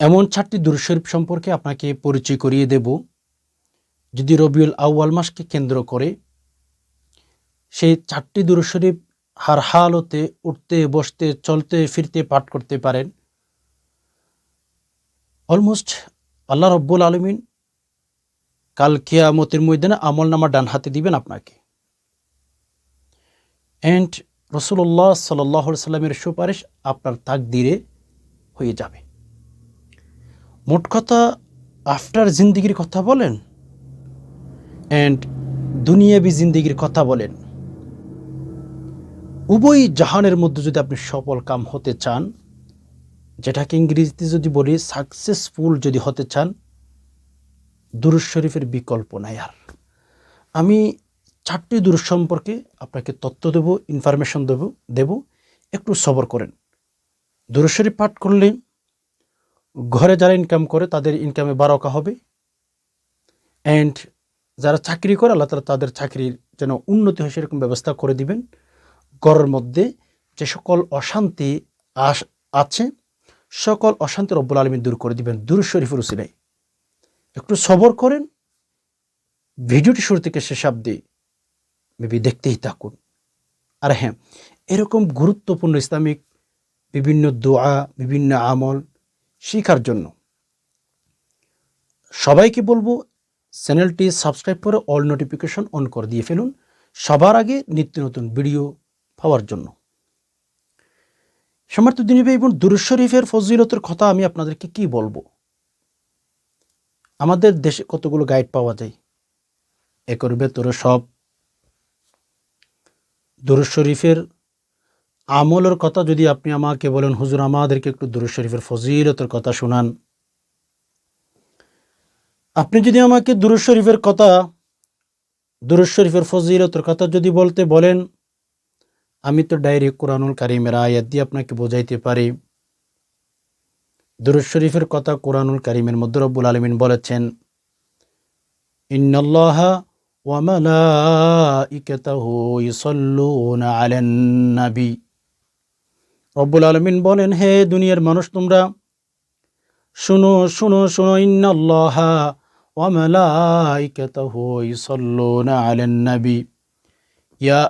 এমন চারটি দুরুশরীফ সম্পর্কে আপনাকে পরিচয় করিয়ে দেব। যদি রবিউল আউয়াল মাসকে কেন্দ্র করে সেই চারটি দুরুশরীফ হার হালতে উঠতে, বসতে, চলতে, ফিরতে, পাঠ করতে পারেন। অলমোস্ট আল্লাহ রব্বুল আলমিন কাল কিয়ামতের ময়দানে আমল নামা ডান হাতে দিবেন আপনাকে। অ্যান্ড রসুল্লাহ সাল্লাহ সাল্লামের সুপারিশ আপনার তাকদিরে হয়ে যাবে। মোট কথা আফটার জিন্দিগির কথা বলেন অ্যান্ড দুনিয়াবি জিন্দিগির কথা বলেন। উভয় জাহানের মধ্যে যদি আপনি সফল কাম হতে চান, যেটাকে ইংরেজিতে যদি বলি সাকসেসফুল যদি হতে চান দুরুজ শরীফের বিকল্প নাই আর। আমি চারটি দুরুজ সম্পর্কে আপনাকে তথ্য দেব ইনফরমেশন দেব দেব, একটু সবর করেন। দুরুজ শরীফ পাঠ করলে ঘরে যারা ইনকাম করে, তাদের ইনকামে বারকা হবে। অ্যান্ড যারা চাকরি করে, আল্লাহ তালা তাদের চাকরির যেন উন্নতি হয়, সেরকম ব্যবস্থা করে দিবেন। ঘরের মধ্যে যে সকল অশান্তি আস আছে, সকল অশান্তি রব্বুল আলমী দূর করে দিবেন। দূর শরীফুর উসিলাই একটু সবর করেন। ভিডিওটি শুরু থেকে শেষ অব্দি মেবি দেখতেই থাকুন। আর হ্যাঁ এরকম গুরুত্বপূর্ণ ইসলামিক বিভিন্ন দোয়া, বিভিন্ন আমল শেখার জন্য। সবাইকে বলব, চ্যানেলটি সাবস্ক্রাইব করে অল নোটিফিকেশন অন করে দিয়ে ফেলুন। সবার আগে নিত্য নতুন ভিডিও পাওয়ার জন্য। সমর্থ দিনী ভাই এবং দুরুজ শরীফের ফজিলতের কথা আমি আপনাদেরকে কি বলব? আমাদের দেশে কতগুলো গাইড পাওয়া যায়? একর ভেতরে সব। দুরুজ শরীফের আমলের কথা যদি আপনি আমাকে বলেন, হুজুর, আমাদেরকে একটু দুরুজ শরীফের ফজিলতের কথা শোনান। আপনি যদি আমাকে দুরুজ শরীফের কথা দুরুজ শরীফের ফজিলতের কথা যদি বলতে বলেন, আমি তো ডাইরেক্ট কোরআনুল কারিমের আয়াত দিয়ে আপনাকে বোঝাইতে পারি। দুরুজ শরীফের কথা কোরআনুল কারিমের মধ্যে রব্বুল আলমিন বলেছেন, ইন্নাল্লাহা ওয়া মালাইকাতাহু ইসাল্লুনা আলান নাবী রব্বুল আলমিন বলেন, হে দুনিয়ার মানুষ, তোমরা শুনো শুনো শুনো ওয়া ইয়া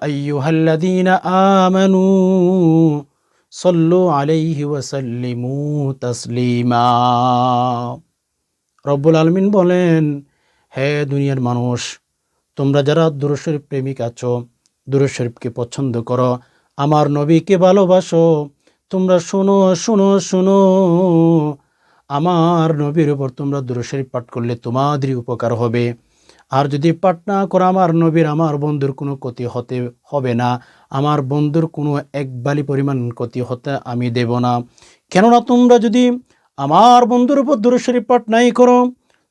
আলাইহি ওয়াসাল্লিমু তাসলিমা। রব্বুল আলমিন বলেন, হে দুনিয়ার মানুষ, তোমরা যারা দুরশরীফ প্রেমিক আছো দুরশরীফকে পছন্দ করো, আমার নবীকে ভালোবাসো তোমরা শোনো শোনো শোনো। আমার নবীর উপর তোমরা দুরশরীফ পাঠ করলে তোমাদেরই উপকার হবে। আর যদি পাঠ না করো, আমার নবীর, আমার বন্ধুর কোনো ক্ষতি হতে, হবে না। আমার বন্ধুর কোনো এক বালি পরিমাণ ক্ষতি হতে আমি দেব না। কেননা তোমরা যদি আমার বন্ধুর উপর দুরশরীফ পাঠ নাই করো,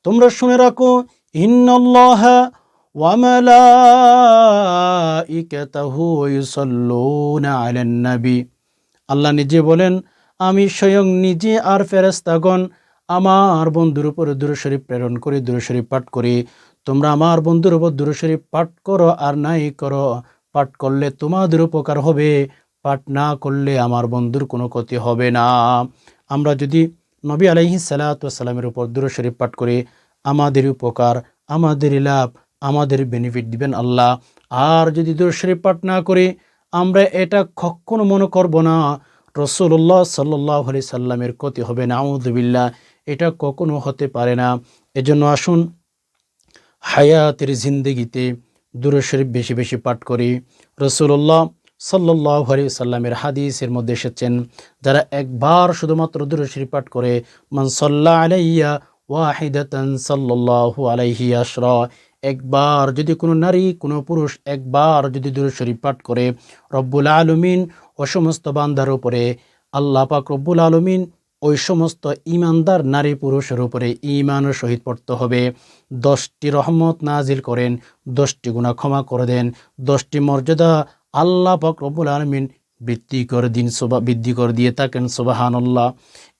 তোমরা শুনে রাখো, ইন্নল্লাহ ওয়ামালাইকাতাহু ইউসাল্লুনা আলান নবী আল্লাহ নিজে বলেন, আমি স্বয়ং নিজে আর ফেরেস্তাগণ আমার বন্ধুর উপরে দুরশরীফ প্রেরণ করে দুরশরীফ পাঠ করি। তোমরা আমার বন্ধুর উপর দূরশরীফ পাঠ করো আর নাই করো। পাঠ করলে তোমাদের উপকার হবে, পাঠ না করলে আমার বন্ধুর কোনো ক্ষতি হবে না। আমরা যদি নবী আলাইহি সালাতামের উপর দূরশরীফ পাঠ করি, আমাদের উপকার, আমাদের লাভ, আমাদের বেনিফিট দিবেন আল্লাহ। আর যদি দুরশরীফ পাঠ না করি আমরা এটা কখনো মনে করব না রসুল্লাহ সাল্লাহ আলি সাল্লামের ক্ষতি হবে না আউদবিল্লা এটা কখনো হতে পারে না। এজন্য আসুন, হায়াতের জিন্দগিতে দুরশরীফ বেশি বেশি পাঠ করি। রসুল্লাহ সাল্লাহ আলি সাল্লামের হাদিসের মধ্যে এসেছেন, যারা একবার শুধুমাত্র দুরশরীফ পাঠ করে মনসল্লা আলাইয়া ওয়াহিদাতান সাল্লাল্লাহু আলাইহি আশরা একবার যদি কোনো নারী, কোনো পুরুষ একবার যদি দুরশরীফ পাঠ করে, রব্বুল আলমিন ও সমস্ত বান্দার উপরে, আল্লাহ পাক রব্বুল আলমিন ওই সমস্ত ইমানদার নারী পুরুষের উপরে ইমানের সহিত পড়তে হবে। দশটি রহমত নাজিল করেন, দশটি গুণা ক্ষমা করে দেন, দশটি মর্যাদা আল্লাহ পাক রব্বুল আলমিন বৃদ্ধি করে দিন সোবা বৃদ্ধি করে দিয়ে থাকেন সোবাহান আল্লাহ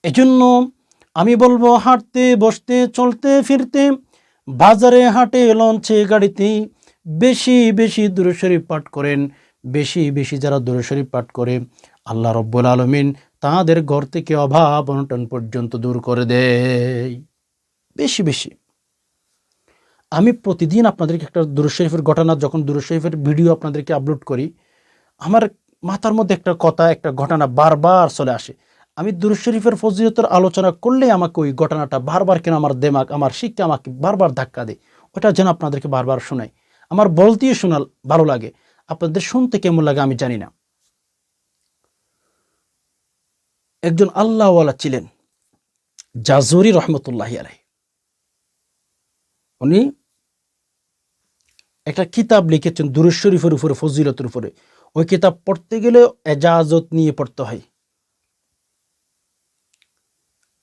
এজন্য আমি বলব, হাঁটতে, বসতে, চলতে, ফিরতে বাজারে হাটে লঞ্চে গাড়িতে বেশি বেশি দূরশরীফ পাঠ করেন, বেশি বেশি যারা দূরশরীফ পাঠ করে, আল্লাহ রব্বুল আলমিন তাদের ঘর থেকে অভাব অনটন পর্যন্ত দূর করে দেয়। বেশি বেশি। আমি প্রতিদিন আপনাদেরকে একটা দুরুদ শরীফের ঘটনা, যখন দুরুদ শরীফের ভিডিও আপনাদেরকে আপলোড করি, আমার মাথার মধ্যে একটা কথা, একটা ঘটনা বারবার চলে আসে। আমি দুরুদ শরীফের ফজিলতের আলোচনা করলে আমাকে ওই ঘটনাটা বারবার কেন আমার দেমাগ আমার শিক্ষা আমাকে বারবার ধাক্কা দেয়। ওটা যেন আপনাদেরকে বারবার শোনাই আমার বলতেই শোনাল, ভালো লাগে। আপনাদের শুনতে কেমন লাগে আমি জানি না। একজন আল্লাহওয়ালা ছিলেন, জাজুরি রহমতুল্লাহ আলাই উনি একটা কিতাব লিখেছেন দুরুদ শরীফের উপরে, ফজিলতের উপরে। ওই কিতাব পড়তে গেলে এজাজত নিয়ে পড়তে হয়।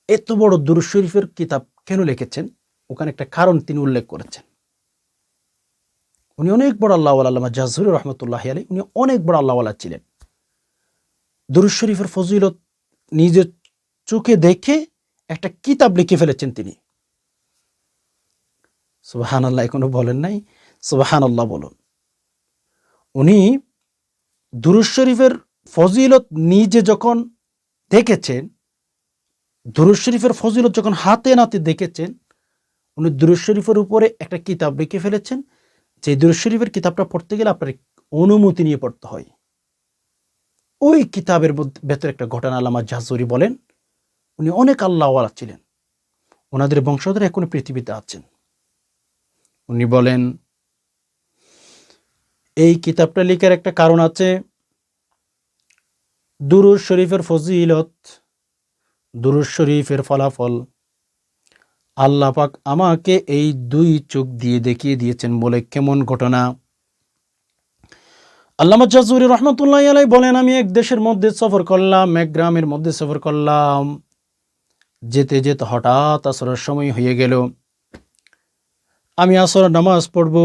এত বড় দুরুদ শরীফের কিতাব কেন লিখেছেন? ওখানে একটা কারণ তিনি উল্লেখ করেছেন। উনি অনেক বড় আল্লাহ আল্লামা জাজহুর রহমতুল্লাহ আলী উনি অনেক বড় আল্লাহওয়ালা ছিলেন। দুরুদ শরীফের ফজিলত নিজের চোখে দেখে একটা কিতাব লিখে ফেলেছেন তিনি। সুবাহান আল্লাহ এখনও বলেন নাই? সুবাহান আল্লাহ বলুন। উনি দুরুদ শরীফের ফজিলত নিজে যখন দেখেছেন দুরুদ শরীফের ফজিলত যখন হাতে নাতে দেখেছেন, উনি দুরুদ শরীফের উপরে একটা কিতাব লিখে ফেলেছেন। যে দুরুদ শরীফের কিতাবটা পড়তে গেলে আপনার অনুমতি নিয়ে পড়তে হয়। ওই কিতাবের মধ্যে, ভেতরে একটা ঘটনা আলামা জাহজুরি বলেন, উনি অনেক আল্লাহওয়ালা ছিলেন। ওনাদের বংশধর এখন পৃথিবীতে আছেন। উনি বলেন, এই কিতাবটা লেখার একটা কারণ আছে দুরুজ শরীফের ফজিলত দুরুজ শরীফের ফলাফল। আল্লাহ পাক আমাকে এই দুই চোখ দিয়ে দেখিয়ে দিয়েছেন বলে কেমন ঘটনা। আল্লামা জাজুরি রহমতুল্লাহ আলাই বলেন, আমি এক দেশের মধ্যে সফর করলাম, এক গ্রামের মধ্যে সফর করলাম। যেতে যেতে হঠাৎ আসরের সময় হয়ে গেল। আমি আসর নামাজ পড়ব।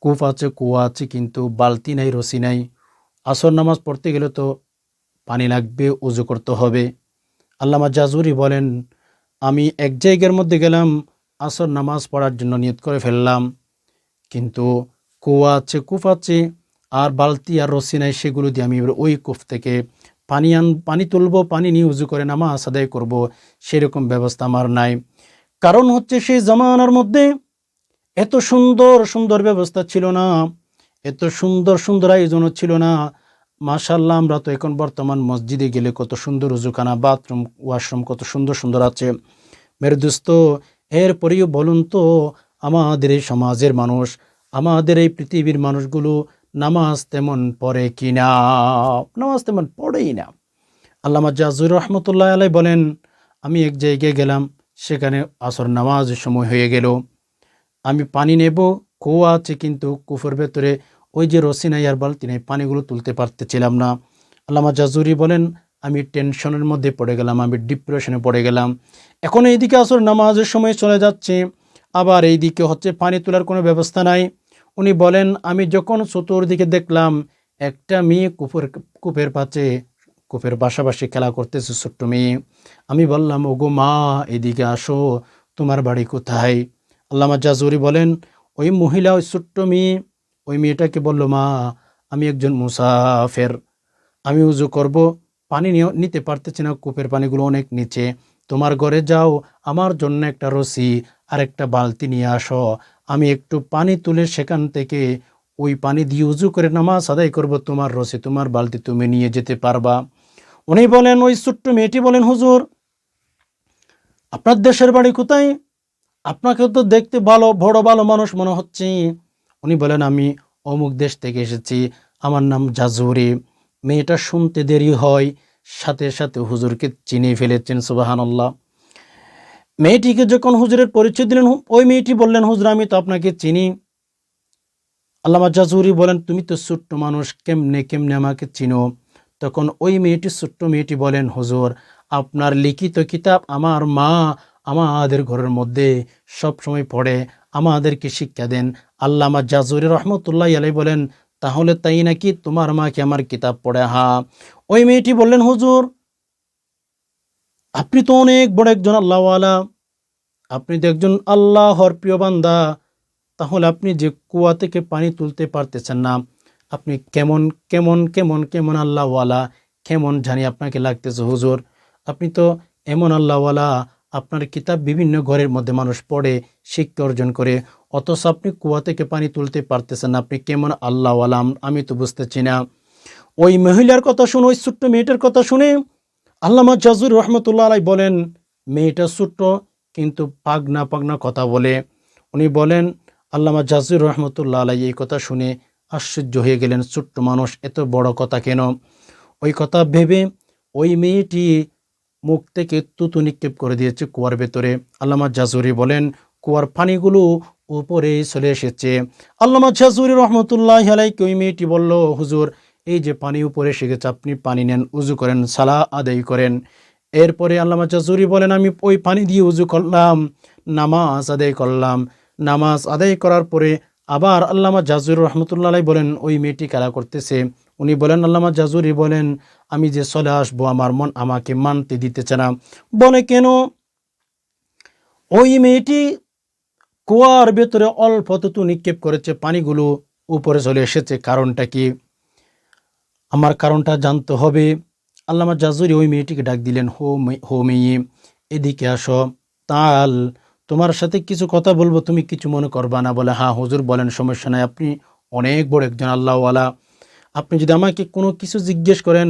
কূপ আছে, কুয়া আছে, কিন্তু বালতি নাই রসি নাই। আসর নামাজ পড়তে গেলে তো পানি লাগবে, উজু করতে হবে। আল্লামা জাজুরি বলেন, আমি এক জায়গার মধ্যে গেলাম, আসর নামাজ পড়ার জন্য নিয়ত করে ফেললাম। কিন্তু কুয়া আছে কূপ আছে, আর বালতি আর রসি নাই, সেগুলো দিয়ে আমি ওই কূপ থেকে পানি আন, পানি তুলবো, পানি নিয়ে উজু করে নামাজ আদায় করব, সেরকম ব্যবস্থা আমার নাই। কারণ হচ্ছে সেই জামানার মধ্যে এত সুন্দর সুন্দর ব্যবস্থা ছিল না, এত সুন্দর সুন্দর আয়োজনও ছিল না মাশাল্লাহ আমরা তো এখন বর্তমান মসজিদে গেলে কত সুন্দর উজুখানা বাথরুম, ওয়াশরুম কত সুন্দর সুন্দর আছে। মেরে দোস্ত, এরপরেও বলুন তো, আমাদের এই সমাজের মানুষ, আমাদের এই পৃথিবীর মানুষগুলো নামাজ তেমন পড়ে কি না নামাজ তেমন পড়েই না। আল্লামা জাজুর রহমতুল্লাহ আলাই বলেন, আমি এক জায়গায় গেলাম, সেখানে আসর নামাজের সময় হয়ে গেল। আমি পানি নেব, কুয়া আছে কিন্তু কুফের ভেতরে ওই যে রসি নাই আর বালতি নাই, পানিগুলো তুলতে পারতেছিলাম না। আল্লামা জাজুরি বলেন, আমি টেনশনের মধ্যে পড়ে গেলাম, আমি ডিপ্রেশনে পড়ে গেলাম। এখন এইদিকে আসর নামাজের সময় চলে যাচ্ছে, আবার এইদিকে হচ্ছে পানি তোলার কোনো ব্যবস্থা নাই। উনি বলেন, আমি যখন চতুর্দিকে দেখলাম, একটা মেয়ে কুপের কূপের পাচে কূপের পাশাপাশি খেলা করতেছে ছোট্ট মেয়ে। আমি বললাম, ওগো মা, এদিকে আসো, তোমার বাড়ি কোথায়? আল্লামা জাজুরি বলেন, ওই মহিলা, ওই ছোট্ট মেয়ে ওই মেয়েটাকে বলল, মা, আমি একজন মুসাফের। আমি উজু করব। পানি নিতে পারতেছি না। কূপের পানিগুলো অনেক নিচে। তোমার ঘরে যাও। আমার জন্য একটা রসি আর একটা বালতি নিয়ে আসো। আমি একটু পানি তুলে সেখান থেকে ওই পানি দিয়ে উজু করে নামাজ আদায় করব। তোমার রসি তোমার বালতি তুমি নিয়ে যেতে পারবা। উনি বলেন, ওই ছোট্ট মেয়েটি বলেন, হুজুর, আপনার দেশের বাড়ি কোথায়? আপনাকে তো দেখতে ভালো, বড়, ভালো মানুষ মনে হচ্ছে। উনি বলেন, আমি অমুক দেশ থেকে এসেছি, আমার নাম জাজুরি। মেয়েটা শুনতে দেরি হয়, সাথে সাথে হুজুরকে চিনে ফেলেছেন, সুবাহানাল্লাহ। মেয়েটিকে যখন হুজুরের পরিচয় দিলেন, ওই মেয়েটি বললেন, হুজুর, আমি তো আপনাকে চিনি। আল্লামা জাজুরি বলেন, তুমি তো ছোট্ট মানুষ, কেমনে কেমনে আমাকে চিনো? তখন ওই মেয়েটি, ছোট্ট মেয়েটি বলেন, হুজুর, আপনার লিখিত কিতাব আমার মা আমাদের ঘরের মধ্যে সব সময় পড়ে, আমাদেরকে শিক্ষা দেন আল্লামা জাজুরি রহমতুল্লাহ আলাই বলেন, তাহলে তাই নাকি তোমার মাকে আমার কিতাব পড়ে? হা, ওই মেয়েটি বললেন, হুজুর, আপনি তো অনেক বড় একজন আল্লাহওয়ালা। আপনি তো একজন আল্লাহর প্রিয় বান্দা। তাহলে আপনি যে কুয়া থেকে পানি তুলতে পারতেছেন না, আপনি কেমন কেমন কেমন কেমন আল্লাহওয়ালা, কেমন জানি আপনাকে লাগতেছে, হুজুর। আপনি তো এমন আল্লাহওয়ালা আপনার কিতাব বিভিন্ন ঘরের মধ্যে মানুষ পড়ে, শিক্ষা অর্জন করে, অথচ আপনি কুয়া থেকে পানি তুলতে পারতেছেন আপনি কেমন আল্লাহওয়ালা আম- আমি তো বুঝতেছি না। ওই মহিলার কথা শুনে, ওই ছোট্ট মেয়েটার কথা শুনে আল্লামা জাজুর রহমতুল্লাহ আলাই বলেন, মেয়েটা ছোট্ট, কিন্তু পাগনা পাগনা কথা বলে। উনি বলেন, আল্লামা জাজুর রহমতুল্লাহ আলাই এই কথা শুনে আশ্চর্য হয়ে গেলেন, ছোট্ট মানুষ, এত বড় কথা কেন? ওই কথা ভেবে ওই মেয়েটি মুখ থেকে তুতু নিক্ষেপ করে দিয়েছে কুয়ার ভেতরে। আল্লামা জাজুরি বলেন, কুয়ার পানিগুলো উপরে চলে এসেছে। আল্লামা জাজুরি রহমতুল্লাহ আলাইকে ওই মেয়েটি বলল, হুজুর, এই যে পানি উপরে এসে গেছে আপনি পানি নেন উজু করেন সালা আদায় করেন। এরপরে আল্লামা জাজুরি বলেন, আমি ওই পানি দিয়ে উজু করলাম, নামাজ আদায় করলাম। নামাজ আদায় করার পরে আবার আল্লামা জাজুর রহমতুল্লাহ বলেন, ওই মেয়েটি খেলা করতেছে? উনি বলেন, আল্লামা জাজুরি বলেন, আমি যে চলে আসব, আমার মন আমাকে মানতে দিতেছে না। বলে কেন? ওই মেয়েটি কুয়ার ভেতরে অল্প তুতু নিক্ষেপ করেছে, পানিগুলো উপরে চলে এসেছে। কারণটা কি? আমার কারণটা জানতে হবে। আল্লামা জাজুরি ওই মেয়েটিকে ডাক দিলেন, হো হো মেয়ে, এদিকে আসো। তাল, তোমার সাথে কিছু কথা বলব, তুমি কিছু মনে করবা না? বলে হ্যাঁ হুজুর, বলেন, সমস্যা নাই। আপনি অনেক বড় একজন আল্লাহওয়ালা। আপনি যদি আমাকে কোনো কিছু জিজ্ঞেস করেন,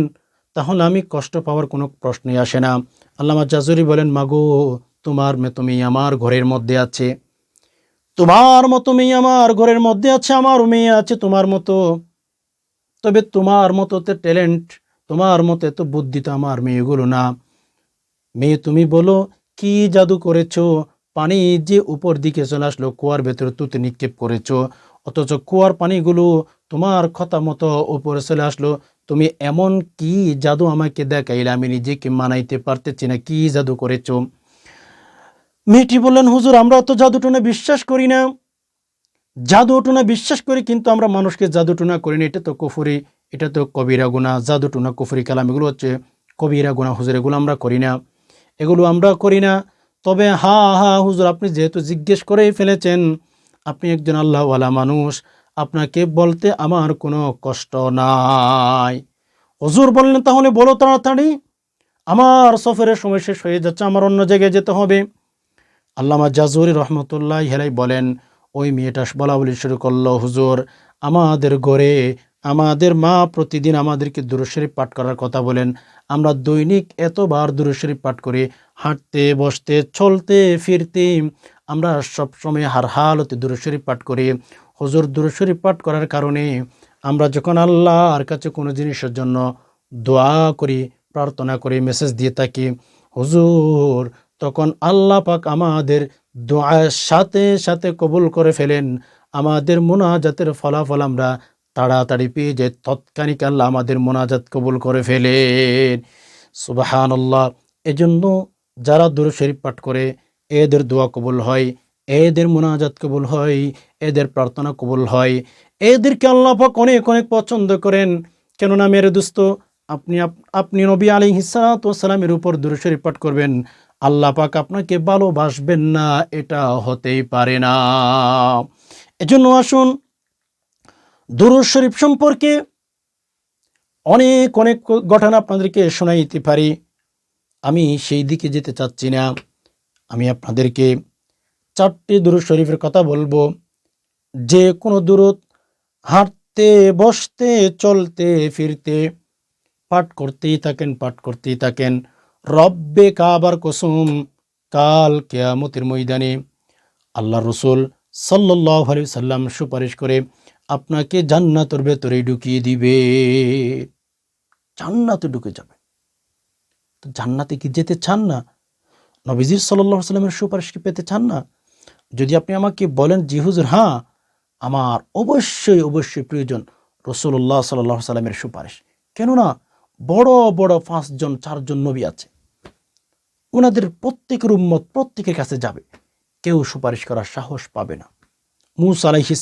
তাহলে আমি কষ্ট পাওয়ার কোনো প্রশ্নই আসে না। আল্লামা জাজুরি বলেন, মাগো, তোমার মে তুমি আমার ঘরের মধ্যে আছে। তোমার মতো মেয়ে আমার ঘরের মধ্যে আছে, আমার মেয়ে আছে তোমার মতো। তবে তোমার মতো তো ট্যালেন্ট, তোমার মতো এত বুদ্ধি তো আমার মেয়েগুলো না। মেয়ে তুমি বলো, কি জাদু করেছ? পানি যে উপর দিকে চলে আসলো, কুয়ার ভেতরে তুতে নিক্ষেপ করেছ। অথচ কুয়ার পানিগুলো তোমার কথা মতো উপরে চলে আসলো। তুমি এমন কি জাদু আমাকে দেখাইলে? আমি নিজেকে মানাইতে পারতেছি না, কি জাদু করেছ? মেয়েটি বললেন, হুজুর, আমরা তো জাদুটনা বিশ্বাস করি না। জাদুটনা বিশ্বাস করি, কিন্তু আমরা মানুষকে জাদুটনা করি না। এটা তো কুফুরি, এটা তো কবিরা গুণা জাদুটনা, কুফুরি কালাম এগুলো হচ্ছে কবিরা গুণা হুজুর, এগুলো আমরা করি না। এগুলো আমরা করি না। তবে হা হা, হুজুর, আপনি যেহেতু জিজ্ঞেস করেই ফেলেছেন আপনি একজন আল্লাহওয়ালা মানুষ, আপনাকে বলতে আমার কোনো কষ্ট নাই। হুজুর বললেন, তাহলে বলো তাড়াতাড়ি, আমার সফরের সময় শেষ হয়ে যাচ্ছে, আমার অন্য জায়গায় যেতে হবে। আল্লামা জাজুরি রহমতুল্লাহ হেলাই বলেন, ওই মেয়েটা বলা বলি শুরু করল, হুজুর, আমাদের ঘরে, আমাদের মা প্রতিদিন আমাদেরকে দুরুশরীফ পাঠ করার কথা বলেন। আমরা দৈনিক এতবার দুরুশরীফ পাঠ করি হাঁটতে, বসতে, চলতে, ফিরতে আমরা সবসময় হার হালতে দুরুশরীফ পাঠ করি। হুজুর দুরুশরীফ পাঠ করার কারণে আমরা যখন আল্লাহর কাছে কোনো জিনিসের জন্য দোয়া করি, প্রার্থনা করি মেসেজ দিয়ে থাকি, হুজুর তখন আল্লাহ পাক আমাদের দোয়ার সাথে সাথে কবুল করে ফেলেন। আমাদের মোনাজাতের ফলাফল আমরা তাড়াতাড়ি পেয়ে যাই, তৎক্ষণিক আল্লাহ আমাদের মোনাজাত কবুল করে ফেলেন। সুবাহান আল্লাহ এজন্য যারা দূর শরীফ পাঠ করে এদের দোয়া কবুল হয়, এদের মোনাজাত কবুল হয়, এদের প্রার্থনা কবুল হয়। এদেরকে আল্লাহ পাক অনেক অনেক পছন্দ করেন। কেননা মেরে দোস্ত, আপনি আপনি নবী আলী হিসালামের উপর দূর শরীফ পাঠ করবেন। আল্লাহ পাক আপনাকে ভালোবাসবেন না, এটা হতেই পারে না। এজন্য আসুন, দুরুদ শরীফ সম্পর্কে অনেক অনেক ঘটনা আপনাদেরকে শোনাইতে পারি। আমি সেই দিকে যেতে চাচ্ছি না। আমি আপনাদেরকে চারটি দুরুদ শরীফের কথা বলব। যে কোনো দূরত হাঁটতে, বসতে, চলতে, ফিরতে, পাঠ করতেই থাকেন, পাঠ করতেই থাকেন। রব্বে কাবার কসুম, কাল কেয়ামতের ময়দানে আল্লাহ রসুল সাল্লাহ আলি সাল্লাম সুপারিশ করে আপনাকে জান্নাতের ভেতরে ঢুকিয়ে দিবে। জান্নাতে ঢুকে যাবে তো জান্নাতে কি যেতে চান না? নবীজির সাল্লাহ সাল্লামের সুপারিশ কি পেতে চান না? যদি আপনি আমাকে বলেন জি হুজুর হ্যাঁ আমার অবশ্যই অবশ্যই প্রয়োজন রসুল্লাহ সাল্লাহ সাল্লামের সুপারিশ। কেননা বড় বড় পাঁচজন, চারজন নবী আছে। ওনাদের প্রত্যেকের উম্মত প্রত্যেকের কাছে যাবে। কেউ সুপারিশ করার সাহস পাবে না। মুসা আলাইহি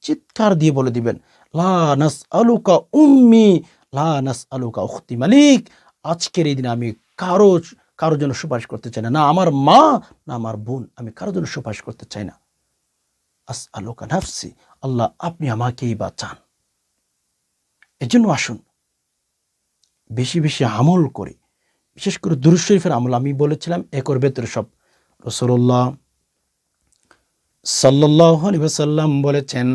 চিৎকার দিয়ে বলে দিবেন, লা নাস আলুকা উম্মি, লা নাস আলুকা উখতি মালিক, আজকের এই দিনে আমি কারও কারোর জন্য সুপারিশ করতে চাই না। না আমার মা, না আমার বোন, আমি কারোর জন্য সুপারিশ করতে চাই না। আস আলোকা নাফসি, আল্লাহ আপনি আমাকেই বাঁচান। জন্য আসুন, বেশি বেশি আমল করি। বিশেষ করে দুরুদ শরীফের আমল আমি বলেছিলাম একর ভেতরে সব। রসুল্লাহ সাল্লাহ বলেছেন,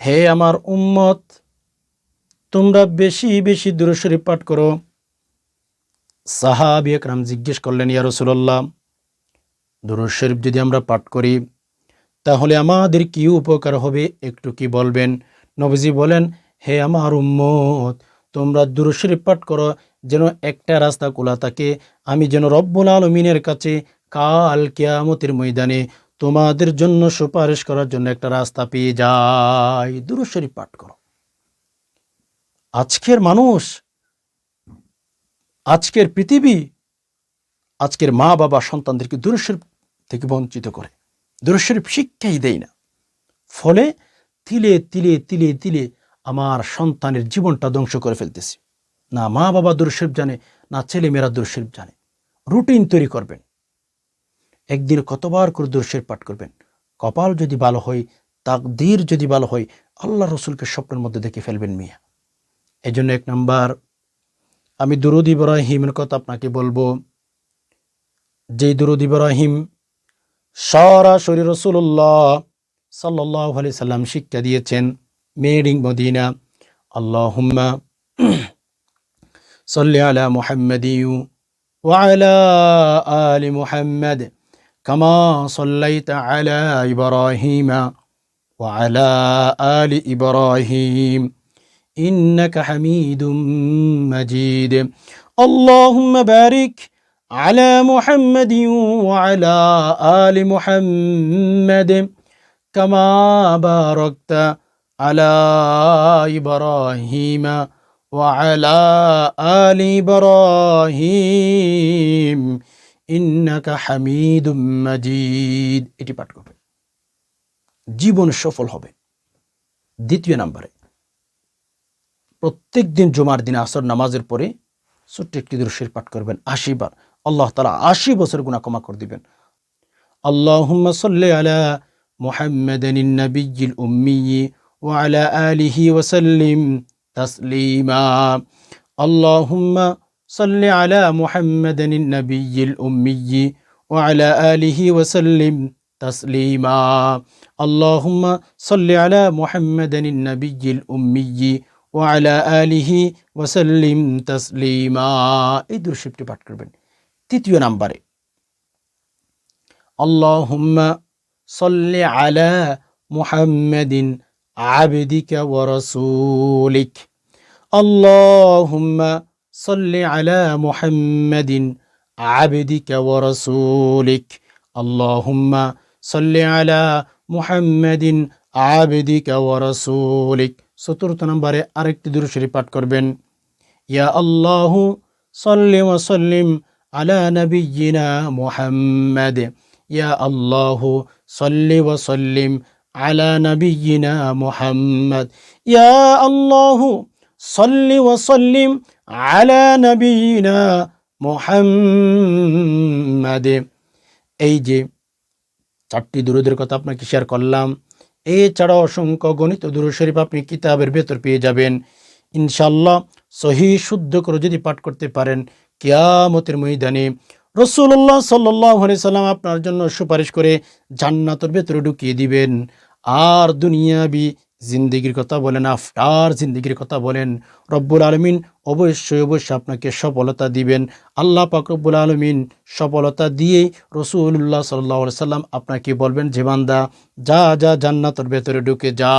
হে আমার উম্মত, তোমরা বেশি বেশি দুরুদ শরীফ পাঠ করো। সাহাবি একরাম জিজ্ঞেস করলেন, ইয়া রসুল্লাহ দুরুদ শরীফ যদি আমরা পাঠ করি, তাহলে আমাদের কি উপকার হবে? একটু কি বলবেন? নবজি বলেন, হে আমার উম্মত, তোমরা দুরুদ শরীফ পাঠ করো, যেন একটা রাস্তা খোলা থাকে। আমি যেন রব্বুল আলমিনের কাছে কাল কেয়ামতের ময়দানে তোমাদের জন্য সুপারিশ করার জন্য একটা রাস্তা পেয়ে যাই। দুরুদ শরীফ পাঠ করো। আজকের মানুষ আজকের পৃথিবী আজকের মা, বাবা, সন্তানদেরকে দুরুদ থেকে বঞ্চিত করে। দুরুদ শরীফ শিক্ষাই দেয় না। ফলে তিলে তিলে তিলে তিলে আমার সন্তানের জীবনটা ধ্বংস করে ফেলতেছি। না মা, বাবা দুরশরীফ জানে, না ছেলে মেয়েরা দুরশরীফ জানে। রুটিন তৈরি করবেন। একদিন কতবার করে দুরশরীফ পাঠ করবেন। কপাল যদি ভালো হয়, তাকদির যদি ভালো হয়, আল্লাহ রসুলকে স্বপ্নের মধ্যে দেখে ফেলবেন মিয়া। এই জন্য এক নাম্বার আমি দুরুদ ইব্রাহিমের কথা আপনাকে বলবো যে দুরুদ ইব্রাহিম সরাসরি রসুল্লাহ সাল্লাহ আলি সাল্লাম শিক্ষা দিয়েছেন মেডিং মদিনা আল্লাহুম্মা صل على محمد وعلى آل محمد كما صليت على إبراهيم وعلى آل إبراهيم إنك حميد مجيد اللهم بارك على محمد وعلى آل محمد كما باركت على إبراهيم وعلى آل إبراهيم إنك حميد مجيد এটি পাঠ করবে জীবন সফল হবে দ্বিতীয় নাম্বারে প্রত্যেক দিন জুমার দিন আসর নামাজের পরে ছোট্ট একটি দৃশ্যের পাঠ করবেন। আশি বার আল্লাহ তালা আশি বছর গুণা ক্ষমা করে দিবেন। আল্লাহুম্মা সাল্লি আলা মুহাম্মাদিন নাবিয়্যিল উম্মি ওয়া আলা আলিহি ওয়া সাল্লিম তাসলিমা। আল্লাহুম্মা সাল্লি আলা মুহাম্মাদিন নাবিয়্যিল উম্মি ওয়া আলা আলিহি ওয়া তাসলিমা। উম্মি ওয়া আলা আলিহি ওয়া সাল্লিম তাসলিমা এই দুরশিবটি পাঠ করবেন। তৃতীয় নাম্বারে, আল্লাহুম্মা সাল্লি আলা মুহাম্মাদিন আবদিকা ওয়া রাসূলিক। আল্লাহুম্মা সাল্লি আলা মুহাম্মাদিন আবদিকা ওয়া রাসূলিক। আল্লাহুম্মা সাল্লি আলা মুহাম্মাদিন আবদিকা ওয়া রাসূলিক। চতুর্থ নম্বরে আরেকটি দুরুশরী পাঠ করবেন। ইয়া আল্লাহু সাল্লিম আলা নবিয়িনা মুহাম্মাদ। ইয়া আল্লাহু সাল্লি সাল্লিম আলা নবিয়িনা মুহাম্মাদ। ইয়া আল্লাহু সাল্লি সাল্লিম আলা নবিয়িনা মুহাম্মাদ। এই যে চারটি দুরুদের কথা আপনাকে শেয়ার করলাম এছাড়া অসংখ্য গণিত দুরু শরীফ আপনি কিতাবের ভেতর পেয়ে যাবেন। ইনশাল্লাহ সহি শুদ্ধ করে যদি পাঠ করতে পারেন, কিয়ামতের ময়দানে রসুল্লাহ সাল্লাহ সাল্লাম আপনার জন্য সুপারিশ করে জান্নাতের ভেতরে ঢুকিয়ে দিবেন। আর দুনিয়াবি জিন্দিগির কথা বলেন, আফটার জিন্দিগির কথা বলেন, রব্বুল আলমিন অবশ্যই অবশ্যই আপনাকে সফলতা দিবেন। আল্লাহ পাক রব্বুল আলমিন সফলতা দিয়েই রসুল্লাহ সাল্লাহ সাল্লাম আপনাকে বলবেন, যে বান্দা, যা যা জান্নাতের ভেতরে ঢুকে যা।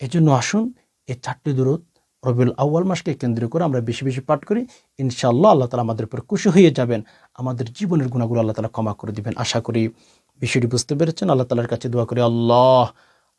এই জন্য আসুন, এই চারটি দূরত রবিউল আউ্য়াল মাসকে কেন্দ্র করে আমরা বেশি বেশি পাঠ করি। ইনশাআল্লাহ আল্লাহ তালা আমাদের উপর খুশি হয়ে যাবেন। আমাদের জীবনের গুণাগুলো আল্লাহ তালা ক্ষমা করে দিবেন, আশা করি। বিষয়টি বুঝতে পেরেছেন? আল্লাহ তালার কাছে দোয়া করি, আল্লাহ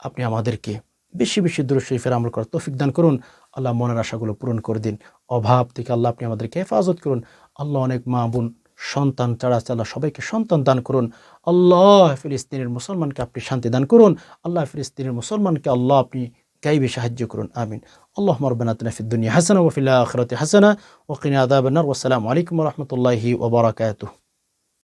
আপনি আমাদেরকে বেশি বেশি দূর শরীফের আমল করার তৌফিক দান করুন। আল্লাহ মনের আশাগুলো পূরণ করে দিন। অভাব থেকে আল্লাহ আপনি আমাদেরকে হেফাজত করুন। আল্লাহ অনেক মা বোন, সন্তান চারা চালা সবাইকে সন্তান দান করুন। আল্লাহ ফিলিস্তিনের মুসলমানকে আপনি শান্তি দান করুন। আল্লাহ ফিলিস্তিনের মুসলমানকে আল্লাহ আপনি গাইবে সাহায্য করুন। আমিন। আল্লাহ রব্বানা আতিনা ফিদ দুনিয়া হাসানা ওফিল্লা ফিল আখিরাতি হাসানা ওয়া কিনা আযাবান নার ওয়া আসসালামু আলাইকুম রাহমাতুল্লাহি ওয়া বারাকাতুহু।